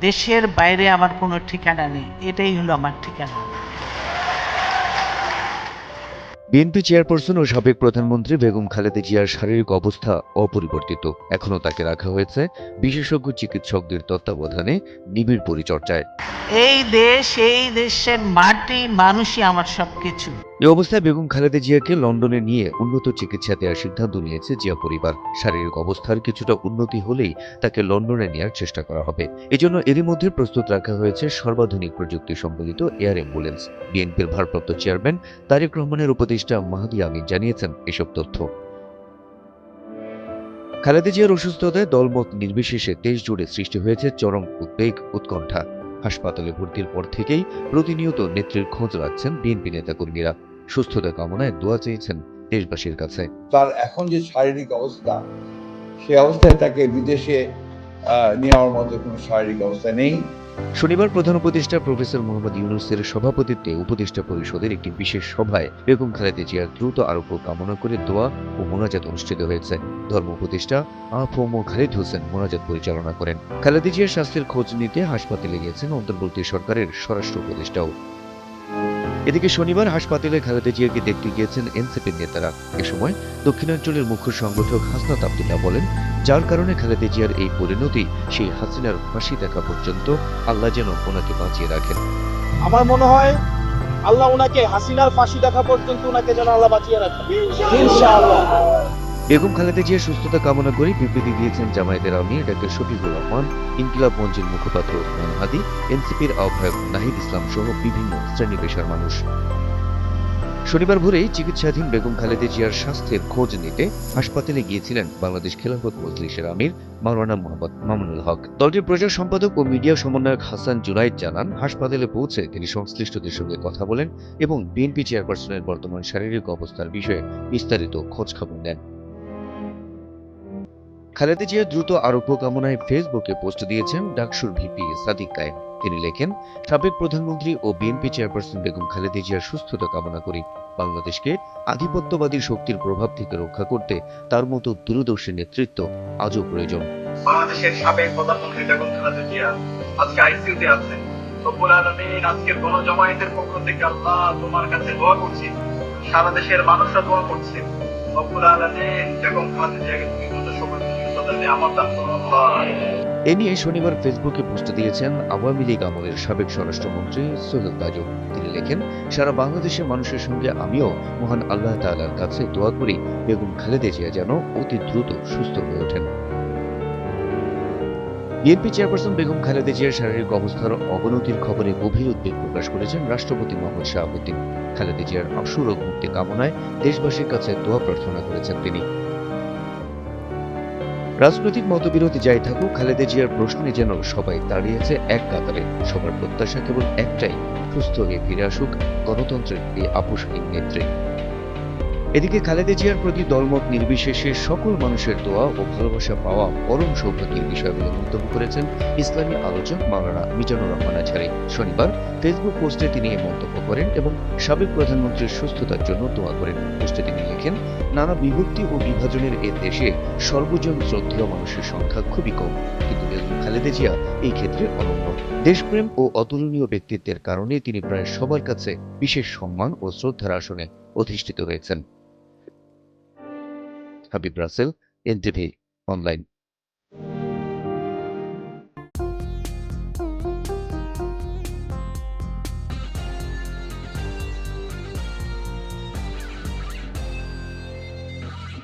দেশের বাইরে আমার কোনো ঠিকানা নেই। এটাই হলো আমার ঠিকানা। বিএনপি চেয়ারপারসন ও সাবেক প্রধানমন্ত্রী বেগম খালেদা জিয়ার শারীরিক অবস্থা অপরিবর্তিত। এখনও তাকে রাখা হয়েছে বিশেষজ্ঞ চিকিৎসকদের তত্ত্বাবধানে নিবিড় পরিচর্যায়। এই দেশ এই দেশের মাটি মানুষই আমার সবকিছু। এই অবস্থায় বেগম খালেদা জিয়াকে লন্ডনে নিয়ে উন্নত চিকিৎসা দেওয়ার সিদ্ধান্ত নিয়েছে জিয়া পরিবার। শারীরিক অবস্থার কিছুটা উন্নতি হলেই তাকে লন্ডনে নেওয়ার চেষ্টা করা হবে। এজন্য এরই মধ্যে প্রস্তুত রাখা হয়েছে সর্বাধুনিক প্রযুক্তি সম্বলিত এয়ার অ্যাম্বুলেন্স। বিএনপির ভারপ্রাপ্ত চেয়ারম্যান তারেক রহমানের উপদেষ্টা মাহাদি আমিন জানিয়েছেন এসব তথ্য। খালেদা জিয়ার অসুস্থতায় দলমত নির্বিশেষে দেশ জুড়ে সৃষ্টি হয়েছে চরম উদ্বেগ, উৎকণ্ঠা। হাসপাতালে ভর্তির পর থেকেই প্রতিনিয়ত নেত্রীর খোঁজ রাখছেন বিএনপি নেতাকর্মীরা। সুস্থতা কামনায় দোয়া চেয়েছেন দেশবাসীর কাছে। তার এখন যে শারীরিক অবস্থা সে অবস্থায় তাকে বিদেশে নেওয়ার মতো কোনো শারীরিক অবস্থা নেই। শনিবার প্রধান উপদেষ্টা প্রফেসর মোহাম্মদ ইউনুসের সভাপতিত্বে উপদেষ্টা পরিষদের একটি বিশেষ সভায় বেগম খালেদা জিয়ার দ্রুত আরোগ্য কামনা করে দোয়া ও মোনাজাত অনুষ্ঠিত হয়েছে। ধর্ম উপদেষ্টা আফম খালিদ হোসেন মোনাজাত পরিচালনা করেন। খালেদা জিয়ার স্বাস্থ্যের খোঁজ নিতে হাসপাতালে গিয়েছেন অন্তর্বর্তী সরকারের স্বরাষ্ট্র উপদেষ্টাও। এদিকে শনিবার হাসপাতালে খালেদা জিয়াকে দেখতে গিয়েছেন এনসিপির নেতারা। এ সময় দক্ষিণাঞ্চলের মুখ্য সংগঠক হাসনাত আবদুল্লাহ বলেন, যার কারণে খালেদা জিয়ার এই পরিণতি, সেই হাসিনার ফাঁসি দেখা পর্যন্ত আল্লাহ যেন ওনাকে বাঁচিয়ে রাখেন। আমার মনে হয় আল্লাহ ওনাকে হাসিনার ফাঁসি দেখা পর্যন্ত ওনাকে যেন আল্লাহ বাঁচিয়ে রাখেন। বেগম খালেদা জিয়ার সুস্থতা কামনা করে বিবৃতি দিয়েছেন জামায়াতের আমির ডাক্তার শফিকুর রহমান, ইনকিলাব মঞ্চের মুখপাত্র ওসমান হাদি, এনসিপির আহ্বায়ক নাহিদ ইসলাম সহ বিভিন্ন শ্রেণি পেশার মানুষ। শনিবার ভোরেই চিকিৎসাধীন বেগম খালেদা জিয়ার স্বাস্থ্যের খোঁজ নিতে হাসপাতালে গিয়েছিলেন বাংলাদেশ খেলাফত মজলিসের আমির মাওলানা মোহাম্মদ মামুনুল হক। দলটির প্রচার সম্পাদক ও মিডিয়া সমন্বয়ক হাসান জুনাইদ জানান, হাসপাতালে পৌঁছে তিনি সংশ্লিষ্টদের সঙ্গে কথা বলেন এবং বিএনপি চেয়ারপারসনের বর্তমান শারীরিক অবস্থার বিষয়ে বিস্তারিত খোঁজখবর নেন। খালেদা জিয়া দ্রুত আরোগ্য কামনায় ফেসবুকে পোস্ট দিয়েছেন ডাকসুর ভিপি সাদিক কায়েম। তিনি লেখেন, সাবেক প্রধানমন্ত্রী ও বিএনপি চেয়ারপারসন বেগম খালেদা জিয়ার সুস্থতা কামনা করি। বাংলাদেশকে আধিপত্যবাদী শক্তির প্রভাব থেকে রক্ষা করতে তার মতো দূরদর্শী নেতৃত্ব আজও প্রয়োজন। বাংলাদেশের সাবেক প্রধানমন্ত্রী বেগম খালেদা জিয়া আজকে আছেন। রব্বুল গণজমায়েতের পক্ষ থেকে আল্লাহ তোমার কাছে দোয়া করছি। সারা দেশের মানুষরা দোয়া করছে। রব্বুল বেগম খালেদা জিয়াকে তুমি এ নিয়ে শনিবার ফেসবুকে পোস্ট দিয়েছেন আওয়ামী লীগ আমলের সাবেক স্বরাষ্ট্রমন্ত্রী সৈয়দ তাজুল। তিনি লেখেন, সারা বাংলাদেশের মানুষের সঙ্গে আমিও মহান আল্লাহ তাআলার কাছে দোয়া করি, বেগম খালেদা জিয়া যেন অতি দ্রুত সুস্থ হয়ে ওঠেন। বিএনপি চেয়ারপারসন বেগম খালেদা জিয়ার শারীরিক অবস্থার অবনতির খবরে গভীর উদ্বেগ প্রকাশ করেছেন রাষ্ট্রপতি মোহাম্মদ শাহাবুদ্দিন। খালেদা জিয়ার আশু রোগ মুক্তি কামনায় দেশবাসীর কাছে দোয়া প্রার্থনা করেছেন তিনি। রাজনৈতিক মতবিরোধী যাই থাকুক, খালেদা জিয়ার প্রশ্নে যেন সবাই দাঁড়িয়েছে এক কাতারে। সবার প্রত্যাশা কেবল একটাই, সুস্থ হয়ে ফিরে আসুক গণতন্ত্রের এই আপোষহীন নেত্রী। এদিকে খালেদা জিয়ার প্রতি দলমত নির্বিশেষে সকল মানুষের দোয়া ও ভালোবাসা পাওয়া পরম সৌভাগ্যের বিষয় বলে মন্তব্য করেছেন ইসলামী আলোচক মাওলানা মিজানুর রহমান আছারি। শনিবার ফেসবুক পোস্টে তিনি এই মন্তব্য করেন এবং সাবেক প্রধানমন্ত্রীর সুস্থতার জন্য দোয়া করেন। পোস্টে তিনি লেখেন, নানা বিভক্তি ও বিভাজনের এ দেশে সর্বজন শ্রদ্ধেয় মানুষের সংখ্যা খুবই কম। কিন্তু খালেদা জিয়া এই ক্ষেত্রে অনন্য। দেশপ্রেম ও অতুলনীয় ব্যক্তিত্বের কারণে তিনি প্রায় সবার কাছে বিশেষ সম্মান ও শ্রদ্ধার আসনে অধিষ্ঠিত হয়েছেন। Habib Rasil, NTV Online.